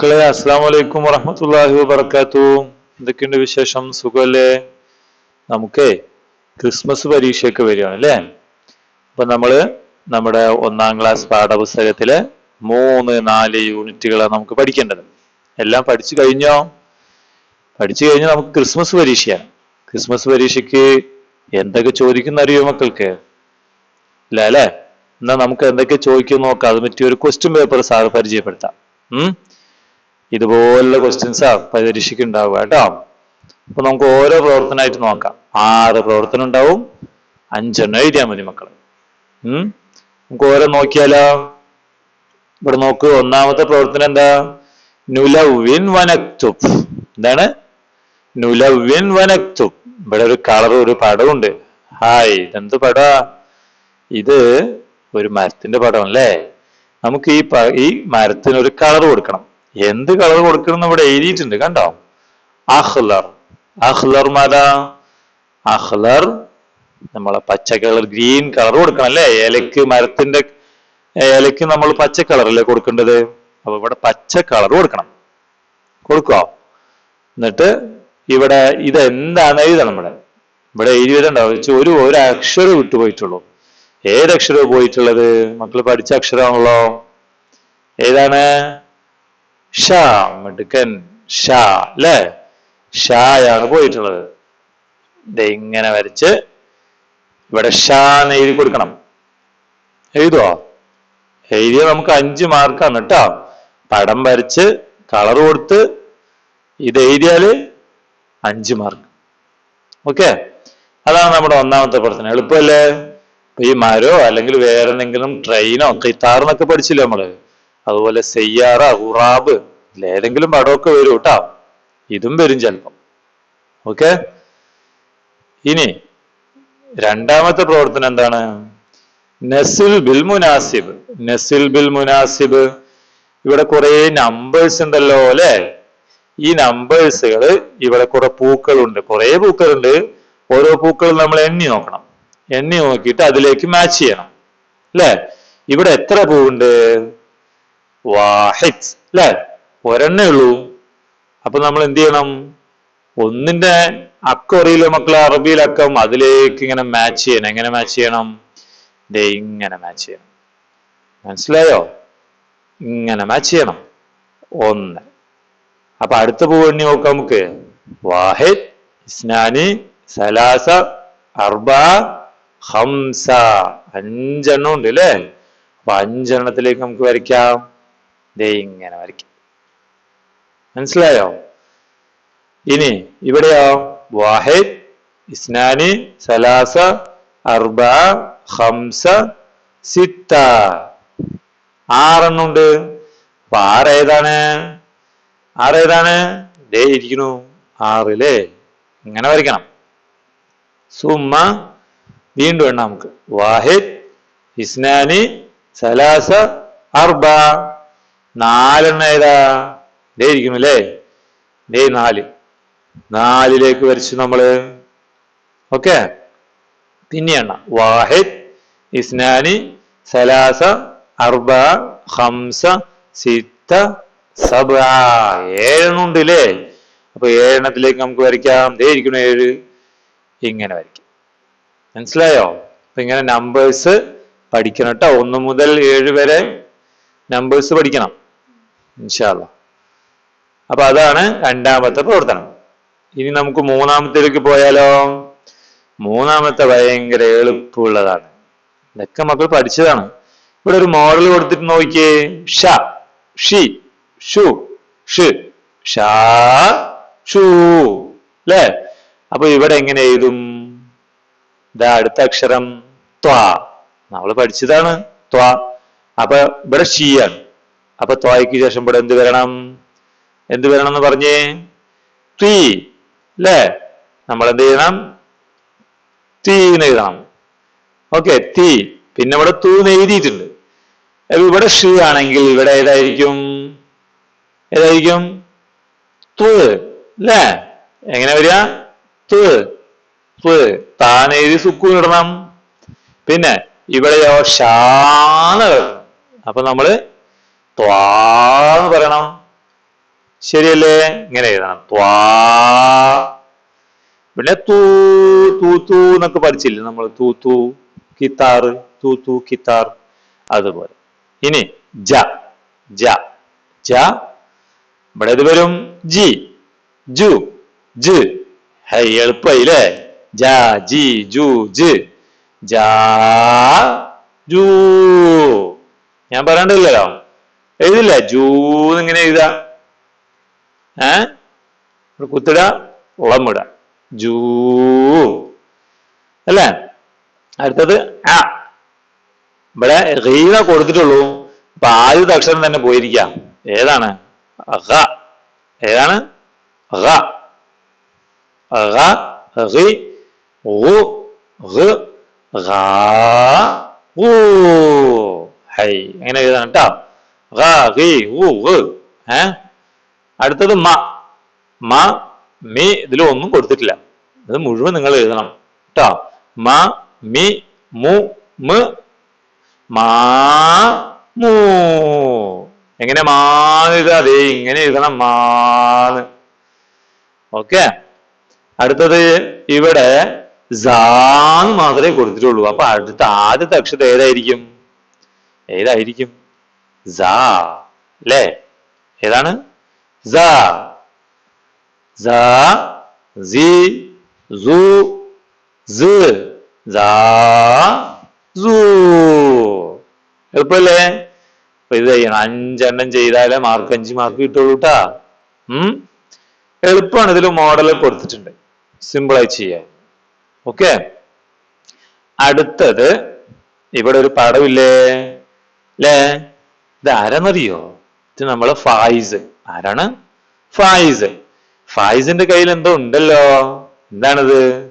മക്കളെ അസ്സാം വലൈക്കും വറഹമത്തല്ലാഹി വബർക്കാത്തു എന്തൊക്കെയുണ്ട് വിശേഷം? സുഖമല്ലേ നമുക്കേ ക്രിസ്മസ് പരീക്ഷയൊക്കെ വരികയാണ് അല്ലേ? അപ്പൊ നമ്മൾ നമ്മുടെ ഒന്നാം ക്ലാസ് പാഠപുസ്തകത്തിലെ മൂന്ന് നാല് യൂണിറ്റുകളാണ് നമുക്ക് പഠിക്കേണ്ടത്. എല്ലാം പഠിച്ചു കഴിഞ്ഞോ? പഠിച്ചു കഴിഞ്ഞാൽ നമുക്ക് ക്രിസ്മസ് പരീക്ഷയാണ്. ക്രിസ്മസ് പരീക്ഷയ്ക്ക് എന്തൊക്കെ ചോദിക്കുന്ന അറിയോ മക്കൾക്ക്? ഇല്ല അല്ലേ? എന്നാ നമുക്ക് എന്തൊക്കെ ചോദിക്കും നോക്കാം. അത് പറ്റിയ ഒരു ക്വസ്റ്റ്യൻ പേപ്പർ സാറ് പരിചയപ്പെടുത്താം. ഉം? ഇതുപോലുള്ള ക്വസ്റ്റ്യൻസാ പരീക്ഷയ്ക്ക് ഉണ്ടാവുക കേട്ടോ. അപ്പൊ നമുക്ക് ഓരോ പ്രവർത്തനമായിട്ട് നോക്കാം. ആറ് പ്രവർത്തനം ഉണ്ടാവും. അഞ്ചെണ്ണം എഴുതിയാൽ മതി മക്കൾ ഉം? നമുക്ക് ഓരോ നോക്കിയാലോ? ഇവിടെ നോക്ക്. ഒന്നാമത്തെ പ്രവർത്തനം എന്താ? നുലവിൻ വനക്തുബ് എന്താണ്? നുലവിൻ വനക്തുബ് ഇവിടെ ഒരു കളർ ഒരു പടമുണ്ട് ഹായ് ഇതെന്ത് പടാ? ഇത് ഒരു മരത്തിന്റെ പടം അല്ലേ നമുക്ക് ഈ ഈ മരത്തിന് ഒരു കളർ കൊടുക്കണം. എന്ത് കളർ കൊടുക്കണം ഇവിടെ എഴുതിയിട്ടുണ്ട് കണ്ടോ? അഹ്ലർ. അഹ്ലർ മത? അഹ്ലർ നമ്മളെ പച്ച കളർ ഗ്രീൻ കളർ കൊടുക്കണം അല്ലേ? ഏലക്ക് മരത്തിന്റെ ഏലക്ക് നമ്മൾ പച്ച കളറല്ലേ കൊടുക്കേണ്ടത്? അപ്പൊ ഇവിടെ പച്ച കളർ കൊടുക്കണം. കൊടുക്കോ? എന്നിട്ട് ഇവിടെ ഇത് എന്താണ് എഴുതണം ഇവിടെ? ഇവിടെ എഴുതിയിട്ടുണ്ടാവും ഒരു ഒരു അക്ഷരം വിട്ടുപോയിട്ടുള്ളൂ ഏത് അക്ഷരവും പോയിട്ടുള്ളത്? മക്കൾ പഠിച്ച അക്ഷരമാണല്ലോ. ഏതാണ്? ഷാ മിടുക്കൻ ഷാ അല്ലേ ഷായാണ് പോയിട്ടുള്ളത്. ദേ ഇങ്ങനെ വരച്ച് ഇവിടെ ഷാ എന്ന് എഴുതി കൊടുക്കണം. എഴുതുവോ? എഴുതിയ നമുക്ക് അഞ്ച് മാർക്കാണ് കേട്ടോ പടം വരച്ച് കളർ കൊടുത്ത് ഇത് എഴുതിയാൽ അഞ്ച് മാർക്ക് ഓക്കെ അതാണ് നമ്മുടെ ഒന്നാമത്തെ പ്രശ്നം. എളുപ്പമല്ലേ ഇപ്പൊ ഈ മരോ അല്ലെങ്കിൽ വേറെ എന്തെങ്കിലും ട്രെയിനോ കിത്താറെന്നൊക്കെ പഠിച്ചില്ലേ നമ്മൾ? അതുപോലെ സെയ്യാറ ഹുറാബ് ഏതെങ്കിലും പടമൊക്കെ വരും കേട്ടോ ഇതും വരും ചിലപ്പം. ഓക്കെ? ഇനി രണ്ടാമത്തെ പ്രവർത്തനം എന്താണ്? നസിൽ ബിൽ മുനാസിബ്. നസിൽ ബിൽ മുനാസിബ്. ഇവിടെ കുറെ നമ്പേഴ്സ് ഉണ്ടല്ലോ അല്ലെ? ഈ നമ്പേഴ്സുകൾ ഇവിടെ കുറെ പൂക്കളുണ്ട്. കുറെ പൂക്കളുണ്ട്. ഓരോ പൂക്കളും നമ്മൾ എണ്ണി നോക്കണം. എണ്ണി നോക്കിയിട്ട് അതിലേക്ക് മാച്ച് ചെയ്യണം. അല്ലെ? ഇവിടെ എത്ര പൂവുണ്ട്? വാഹിദ് അല്ലെ ഒരെണ്ണേ ഉള്ളൂ. അപ്പൊ നമ്മൾ എന്ത് ചെയ്യണം? ഒന്നിന്റെ അക്കം അറിയില്ല മക്കളെ അറബിയിൽ അക്കം അതിലേക്ക് ഇങ്ങനെ മാച്ച് ചെയ്യണം. എങ്ങനെ മാച്ച് ചെയ്യണം? ദേ ഇങ്ങനെ മാച്ച് ചെയ്യണം. മനസ്സിലായോ? ഇങ്ങനെ മാച്ച് ചെയ്യണം. ഒന്ന്. അപ്പൊ അടുത്ത പൂ എണ്ണി നോക്കാം നമുക്ക്. വാഹിദ് ഇസ്നാനി സലാസ അർബ ഹംസ. അഞ്ചെണ്ണം ഉണ്ട് അല്ലേ അപ്പൊ അഞ്ചെണ്ണത്തിലേക്ക് നമുക്ക് വരയ്ക്കാം. ദേ ഇങ്ങനെ വരയ്ക്കും. മനസ്സിലായോ? ഇനി ഇവിടെയോ? വാഹിദ് ഇസ്നാനി സലാസ അർബ ഹംസ സിത്ത. ആറെണ്ണുണ്ട് അപ്പൊ ആറേതാണ്? ആറേതാണ്? ദേ ഇരിക്കണു ആറില്ലേ ഇങ്ങനെ വരയ്ക്കണം. സുമ്മ വീണ്ടും എണ്ണ നമുക്ക്. വാഹിദ് ഇസ്നാനി സലാസ അർബ. നാലെണ്ണ ഏതാ? ഡേ ഇരിക്കുന്നു അല്ലേ ദേ നാല്. നാലിലേക്ക് വരച്ചു നമ്മൾ. ഓക്കെ? പിന്നെ എണ്ണ. വാഹിദ് ഇസ്നാനി സലാസ അർബ ഹംസ സിത്ത സബ ഏഴെണ്ണം ഉണ്ട് അല്ലേ അപ്പൊ ഏഴെണ്ണത്തിലേക്ക് നമുക്ക് വരയ്ക്കാം. ദേ ഇരിക്കണു ഏഴ്. ഇങ്ങനെ വരയ്ക്കാം. മനസ്സിലായോ? അപ്പൊ ഇങ്ങനെ നമ്പേഴ്സ് പഠിക്കണം കേട്ടോ ഒന്ന് മുതൽ ഏഴ് വരെ നമ്പേഴ്സ് പഠിക്കണം. ഇൻഷാല്ല അപ്പൊ അതാണ് രണ്ടാമത്തെ പ്രവർത്തനം. ഇനി നമുക്ക് മൂന്നാമത്തേക്ക് പോയാലോ? മൂന്നാമത്തെ ഭയങ്കര എളുപ്പമുള്ളതാണ്. ഇതൊക്കെ മക്കൾ പഠിച്ചതാണ്. ഇവിടെ ഒരു മോഡൽ കൊടുത്തിട്ട് നോക്കിയേ. ഷ ഷി ഷു ഷ് ഷാ അല്ലേ അപ്പൊ ഇവിടെ എങ്ങനെ എഴുതും? ഇതാ അടുത്ത അക്ഷരം ത്വാ. നമ്മൾ പഠിച്ചതാണ് ത്വാ. അപ്പൊ ഇവിടെ ഷീയാണ് അപ്പൊ ത്വായ്ക്ക് ശേഷം ഇവിടെ എന്ത് വരണം? എന്ത് വരണം എന്ന് പറഞ്ഞേ? തീ അല്ലേ നമ്മൾ എന്ത് ചെയ്യണം? തീ എന്ന് എഴുതണം. ഓക്കെ തീ പിന്നെ ഇവിടെ തൂ എഴുതിയിട്ടുണ്ട്. ഇവിടെ ഷീ ആണെങ്കിൽ ഇവിടെ ഏതായിരിക്കും? ഏതായിരിക്കും? തു. അല്ലേ എങ്ങനെ വരിക? തു. തു. താൻ എഴുതി സുക്കൂൻ ഇടണം. പിന്നെ ഇവിടെയോ ഷാന്ന് അപ്പൊ നമ്മൾ ത്വാന്ന് പറയണം. ശരിയല്ലേ? ഇങ്ങനെ എഴുതണം. ത്വാ. പിന്നെ തൂ തൂ തൂ എന്നൊക്കെ പഠിച്ചില്ലേ നമ്മൾ? തൂ തൂ കിത്താർ തൂ തൂ കിത്താർ. അതുപോലെ. ഇനി ജ ജ ജ. ഇവിടെ ഇത് വരും. ജി ജു ജ്. ഹൈ എളുപ്പയില്ലേ ജ ജി ജു ജ്. ജാ ജൂ. ഞാൻ പറയണ്ടല്ലോ. എഴുതില്ല? ജൂ ഇങ്ങനെ എഴുതാ. ഏ? കുത്തിട ഉളമിട ജൂ. അല്ലേ? അടുത്തത് ആ. ഇവിടെ റീന കൊടുത്തിട്ടുള്ളൂ. അപ്പൊ ആദ്യത്തെ അക്ഷരം തന്നെ പോയിരിക്കാം. ഏതാണ്? അഹ ഏതാണ്? അഹ അഹ റാ ഊ. ഹൈ. അങ്ങനെ എഴുതണം കേട്ടോ. റാ റി ഉ ഏ? അടുത്തത് മ. മ മി ഇതിലൊന്നും കൊടുത്തിട്ടില്ല. ഇത് മുഴുവൻ നിങ്ങൾ എഴുതണം. കേട്ടോ മ മി മു മ മാ മൂ. എങ്ങനെ മാന്ന് എഴുതാ അതെ ഇങ്ങനെ എഴുതണം. മാന്ന് ഓക്കെ. അടുത്തത് ഇവിടെ സാന്ന് മാത്രമേ കൊടുത്തിട്ടുള്ളൂ. അപ്പൊ അടുത്ത ആദ്യത്തെ അക്ഷരം ഏതായിരിക്കും? ഏതായിരിക്കും? സാ അല്ലേ ഏതാണ്? സാ സാ സി സു സ് എളുപ്പല്ലേ? അപ്പൊ ഇത് ചെയ്യണം. അഞ്ചെണ്ണം ചെയ്താലേ മാർക്ക് അഞ്ച് മാർക്ക് കിട്ടുള്ളൂ കേട്ടാ ഉം? എളുപ്പമാണ് ഇതിൽ മോഡൽ കൊടുത്തിട്ടുണ്ട്. സിമ്പിളായി ചെയ്യാൻ. ഓക്കെ അടുത്തത് ഇവിടെ ഒരു പടമില്ലേ അല്ലേ ഇത് ആരാന്നറിയോ ഇത് നമ്മളെ ഫായിസ്. ആരാണ്? ഫായിസ്. ഫായിസിന്റെ കയ്യിൽ എന്തോ ഉണ്ടല്ലോ. എന്താണിത്?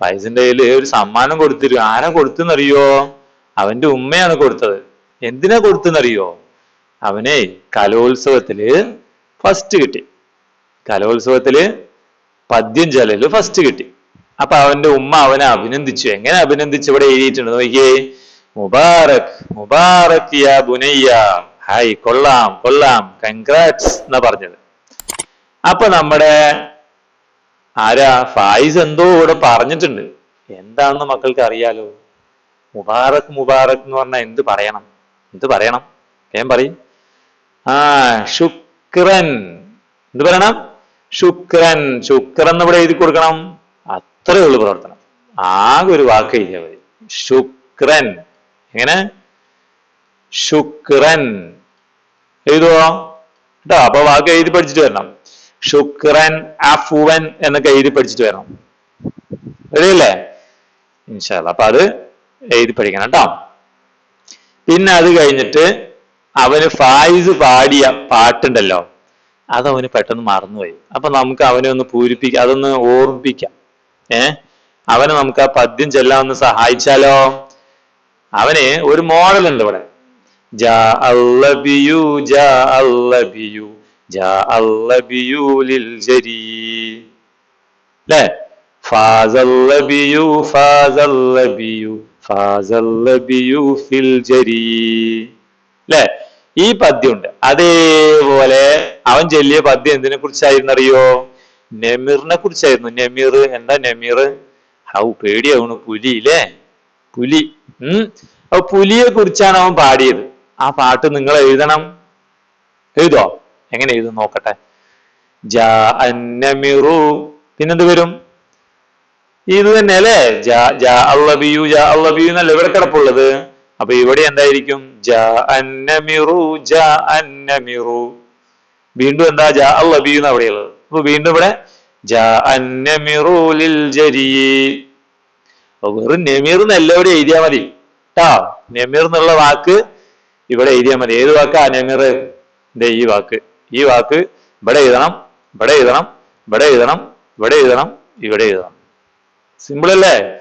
ഫായിസിന്റെ കയ്യിൽ ഒരു സമ്മാനം കൊടുത്തിരും. ആരാ കൊടുത്തെന്നറിയോ അവന്റെ ഉമ്മയാണ് കൊടുത്തത്. എന്തിനാ കൊടുത്തെന്നറിയോ അവനെ കലോത്സവത്തിൽ ഫസ്റ്റ് കിട്ടി. കലോത്സവത്തിൽ പദ്യം ചൊല്ലല് ഫസ്റ്റ് കിട്ടി. അപ്പൊ അവന്റെ ഉമ്മ അവനെ അഭിനന്ദിച്ചു. എങ്ങനെ അഭിനന്ദിച്ചു? ഇവിടെ എഴുതിയിട്ടുണ്ട്. നോക്കിയേ. മുബാറക് മുബാറക് ഹായ് കൊള്ളാം കൊള്ളാം. കൺഗ്രാറ്റ്സ് എന്നാ പറഞ്ഞത്. അപ്പൊ നമ്മുടെ ആരാ? ഫായിസ് എന്തോ ഇവിടെ പറഞ്ഞിട്ടുണ്ട്. എന്താണെന്ന് മക്കൾക്ക് അറിയാലോ? മുബാറക് മുബാറക് എന്ന് പറഞ്ഞാൽ എന്ത് പറയണം? എന്ത് പറയണം? ഞാൻ പറയും. ആ ശുക്രൻ. എന്ത് പറയണം? ശുക്രൻ. ശുക്രൻ ഇവിടെ എഴുതി കൊടുക്കണം. അത്രേ ഉള്ളൂ പ്രവർത്തനം. ആകെ ഒരു വാക്ക് എഴുതിയാൽ മതി. ശുക്രൻ. എങ്ങനെ? ശുക്രൻ. എഴുതുവോ? കേട്ടോ അപ്പൊ വാക്ക് എഴുതി പഠിച്ചിട്ട് വരണം. ശുക്രൻ അഫുവൻ എന്നൊക്കെ എഴുതി പഠിച്ചിട്ട് വരണം. വരില്ലേ ഇൻഷാല്ല അപ്പൊ അത് എഴുതി പഠിക്കണം കേട്ടോ. പിന്നെ അത് കഴിഞ്ഞിട്ട് അവന് ഫായിസ് പാടിയ പാട്ടുണ്ടല്ലോ അതവന് പെട്ടെന്ന് മറന്നുപോയി. അപ്പൊ നമുക്ക് അവനെ ഒന്ന് പൂരിപ്പിക്കാം അതൊന്ന് ഓർമ്മിപ്പിക്കാം. ഏ? അവനെ നമുക്ക് ആ പദ്യം ചെല്ലാൻ ഒന്ന് സഹായിച്ചാലോ? അവന് ഒരു മോഡൽ ഉണ്ട് ഇവിടെ. ജാ അല്ലബിയു ജാ ലിൽ ഫാസല്ലബിയു ഫാസല്ലബിയു ഫാസല്ലബിയു ഫിൽ ഈ പദ്യമുണ്ട്. അതേപോലെ അവൻ ചൊല്ലിയ പദ്യം എന്തിനെ കുറിച്ചായിരുന്നു അറിയോ? നെമിറിനെ കുറിച്ചായിരുന്നു. നെമീർ എന്താ നെമീർ ഹൗ പേടിയാവണു പുലി ല്ലേ? പുലി. ഉം. അപ്പൊ പുലിയെ കുറിച്ചാണ് അവൻ പാടിയത്. ആ പാട്ട് നിങ്ങൾ എഴുതണം. എഴുതോ എങ്ങനെ എഴുതും നോക്കട്ടെ. ജാ അന്നമിറു. പിന്നെന്ത് വരും? ഇത് തന്നെ അല്ലേ അള്ളബിയു ജാ അള്ളബിയു എന്നല്ല ഇവിടെ കിടപ്പുള്ളത്? അപ്പൊ ഇവിടെ എന്തായിരിക്കും? ജാ അന്നമിറു ജാ അന്നമിറു. വീണ്ടും എന്താ? ജാ അള്ളബിയു എന്ന് അവിടെയുള്ളത് അപ്പൊ വീണ്ടും ഇവിടെ ജാ അന്നമിറു ലിൽ ജരീ. അപ്പൊ വെറും നെമീർ എന്നല്ല ഇവിടെ എഴുതിയാ മതി. കേട്ടാ നെമീർ എന്നുള്ള വാക്ക് ഇവിടെ എഴുതിയാൽ മതി. ഏത് വാക്കാ നെമീർ? ദേ ഈ വാക്ക്. ഈ വാക്ക് ഇവിടെ എഴുതണം ഇവിടെ എഴുതണം ഇവിടെ എഴുതണം ഇവിടെ എഴുതണം ഇവിടെ എഴുതണം. സിമ്പിൾ അല്ലേ?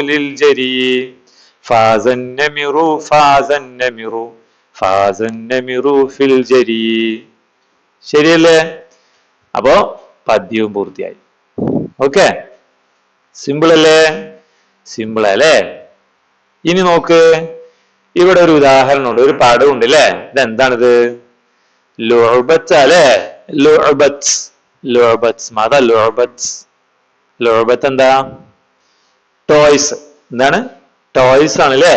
ലിൽ ജരീ. ഫിൽ ജരീ. ശരിയല്ലേ? അപ്പോ പദ്യവും പൂർത്തിയായി. ഓക്കെ സിമ്പിൾ അല്ലേ? സിമ്പിൾ അല്ലേ? ഇനി നോക്ക്. ഇവിടെ ഒരു ഉദാഹരണമുണ്ട്. ഒരു പാഠമുണ്ട് അല്ലേ ഇതെന്താണിത് ലുഅബത്ത് അല്ലേ? ലുഅബത്ത് ലുഅബത്ത് മാതാ ലുഅബത്ത് ലുഅബത്ത് എന്താ? ടോയ്സ് എന്താണ്? ടോയ്സ് ആണ് അല്ലേ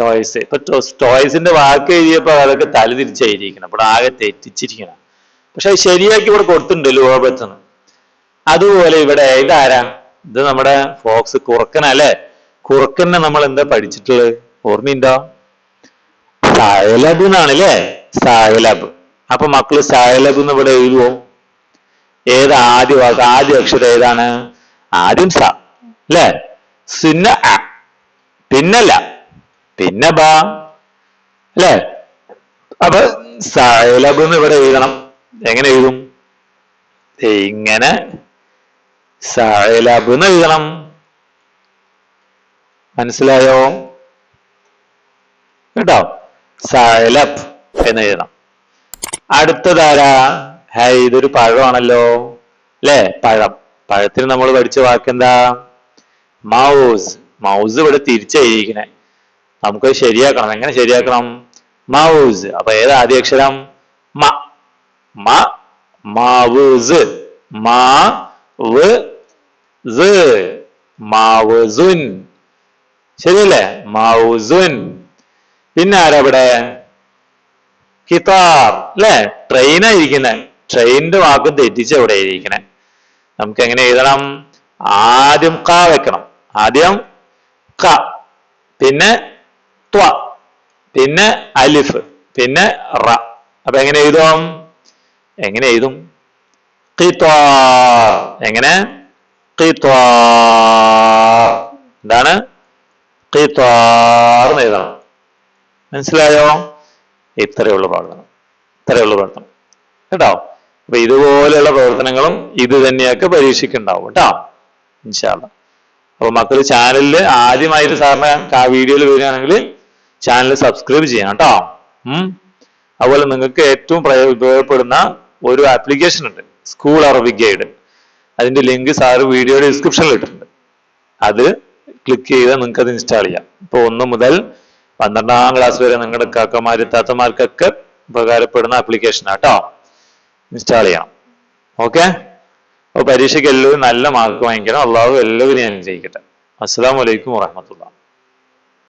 ടോയ്സ് ഇപ്പൊ ടോയ്സിന്റെ വാക്ക് എഴുതിയപ്പോ അതൊക്കെ തലതിരിച്ചായിരിക്കണം തിരിച്ചെഴുതിയിരിക്കണം ഇവിടെ ആകെ തെറ്റിച്ചിരിക്കണം. പക്ഷെ ശരിയാക്കി ഇവിടെ കൊടുത്തിട്ടുണ്ട് ലോകത്തിന് അതുപോലെ ഇവിടെ ഇതാരാ? ഇത് നമ്മുടെ ഫോക്സ് കുറുക്കനല്ലേ കുറുക്കനെ നമ്മൾ എന്താ പഠിച്ചിട്ടുള്ളത്? ഓർമ്മയുണ്ടോ? സായലബ് എന്നാണ് അല്ലേ? സായലബ്. അപ്പൊ മക്കൾ സായലബ് എന്ന് ഇവിടെ എഴുതുവോ? ഏത് ആദ്യ വാക്ക് ആദ്യ അക്ഷരം ഏതാണ്? ആദ്യം സ അല്ലേ? സിന്ന അ പിന്നല്ല പിന്നെ ബ അല്ലേ? അപ്പൊ സായലബ് എന്ന് ഇവിടെ എഴുതണം. എങ്ങനെ എഴുതും? ഇങ്ങനെ എഴുതണം മനസ്സിലായോ? കേട്ടോ? സായലബ് എന്ന് എഴുതണം അടുത്തതാരാ? ഹൈ ഇതൊരു പഴമാണല്ലോ. അല്ലേ പഴം. പഴത്തിന് നമ്മൾ പഠിച്ച വാക്കെന്താ? മൗസ്. മൗസ് ഇവിടെ തിരിച്ചെഴുതിയിരിക്കണേ. നമുക്ക് ശരിയാക്കണം. എങ്ങനെ ശരിയാക്കണം? മൗസ്. അപ്പൊ ഏതാ ആദ്യ അക്ഷരം? മ. മാവുസ് മാ. വ്. സ് മാവുസുൻ. ശരിയല്ലേ? മൗസുൻ പിന്നെ ആരവിടെ കിതാർ. അല്ലേ? ട്രെയിനായിരിക്കുന്നെ ട്രെയിനിന്റെ വാക്ക് തെറ്റിച്ച് അവിടെ ഇരിക്കണേ നമുക്ക് എങ്ങനെ എഴുതണം? ആദ്യം ക വെക്കണം. ആദ്യം ക. പിന്നെ ത്വ. പിന്നെ അലിഫ്. പിന്നെ റ. അപ്പൊ എങ്ങനെ എഴുതും? എങ്ങനെ എഴുതും? കിതാർ. എങ്ങനെ? എന്താണ് എന്ന് എഴുതണം. മനസ്സിലായോ? ഇത്രയേ ഉള്ളൂ പ്രവർത്തനം ഇത്രയേ ഉള്ളൂ കേട്ടോ? അപ്പൊ ഇതുപോലെയുള്ള പ്രവർത്തനങ്ങളും ഇത് തന്നെയൊക്കെ പരീക്ഷയ്ക്കുണ്ടാവും കേട്ടോ. ഇൻഷാല്ല അപ്പൊ മക്കൾ ചാനലിൽ ആദ്യമായിട്ട് സാറിന് ആ വീഡിയോയിൽ വരികയാണെങ്കിൽ ചാനൽ സബ്സ്ക്രൈബ് ചെയ്യണം കേട്ടോ. അതുപോലെ നിങ്ങൾക്ക് ഏറ്റവും ഉപയോഗപ്പെടുന്ന ഒരു ആപ്ലിക്കേഷൻ ഉണ്ട്. School Arabic guide. അതിന്റെ ലിങ്ക് സാറ് വീഡിയോയുടെ ഡിസ്ക്രിപ്ഷനിൽ ഇട്ടിട്ടുണ്ട്. അത് ക്ലിക്ക് ചെയ്താൽ നിങ്ങൾക്ക് അത് ഇൻസ്റ്റാൾ ചെയ്യാം. ഇപ്പൊ ഒന്ന് മുതൽ പന്ത്രണ്ടാം ക്ലാസ് വരെ നിങ്ങളുടെ കാക്കമാര് താത്തമാർക്കൊക്കെ ഉപകാരപ്പെടുന്ന ആപ്ലിക്കേഷൻ ആട്ടോ ഇൻസ്റ്റാൾ ചെയ്യണം. ഓക്കെ അപ്പൊ പരീക്ഷയ്ക്ക് എല്ലാവരും നല്ല മാർക്ക് വാങ്ങിക്കണം. അള്ളാഹു എല്ലാവരും ഞാൻ അനുഗ്രഹിക്കട്ടെ. അസ്സാം വലൈക്കും വാഹമത്തുള്ള